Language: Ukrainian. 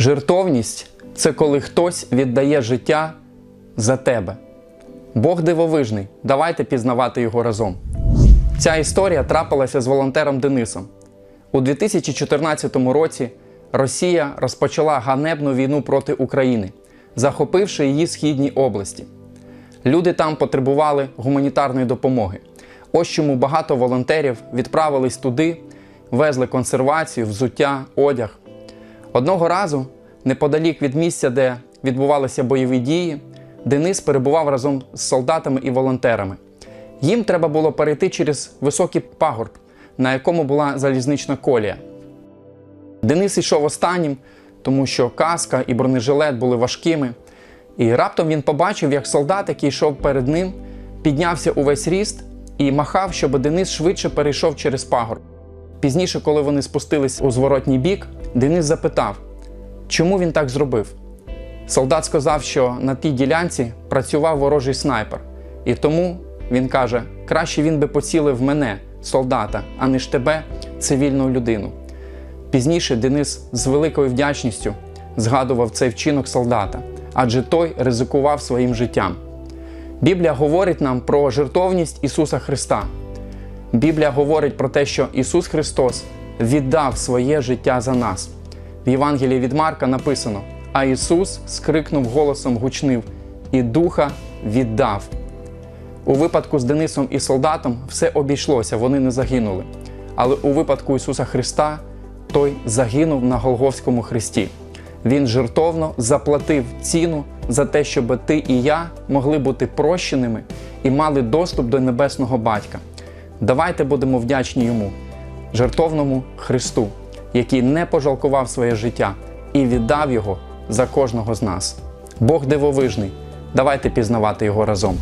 Жертовність це коли хтось віддає життя за тебе. Бог дивовижний, давайте пізнавати його разом. Ця історія трапилася з волонтером Денисом. У 2014 році Росія розпочала ганебну війну проти України, захопивши її східні області. Люди там потребували гуманітарної допомоги. Ось чому багато волонтерів відправились туди, везли консервацію, взуття, одяг. Одного разу, неподалік від місця, де відбувалися бойові дії, Денис перебував разом з солдатами і волонтерами. Їм треба було перейти через високий пагорб, на якому була залізнична колія. Денис йшов останнім, тому що каска і бронежилет були важкими. І раптом він побачив, як солдат, який йшов перед ним, піднявся увесь ріст і махав, щоб Денис швидше перейшов через пагорб. Пізніше, коли вони спустились у зворотній бік, Денис запитав, чому він так зробив. Солдат сказав, що на тій ділянці працював ворожий снайпер, і тому він каже: краще він би поцілив мене, солдата, а не ж тебе, цивільну людину. Пізніше Денис з великою вдячністю згадував цей вчинок солдата, адже той ризикував своїм життям. Біблія говорить нам про жертовність Ісуса Христа. Біблія говорить про те, що Ісус Христос віддав своє життя за нас. В Євангелії від Марка написано: А Ісус скрикнув голосом гучнив і духа віддав. У випадку з Денисом і солдатом все обійшлося, вони не загинули. Але у випадку Ісуса Христа той загинув на Голговському хресті. Він жертовно заплатив ціну за те, щоб ти і я могли бути прощеними і мали доступ до небесного батька. Давайте будемо вдячні йому, жертовному Христу, який не пожалкував своє життя і віддав його за кожного з нас. Бог дивовижний. Давайте пізнавати його разом.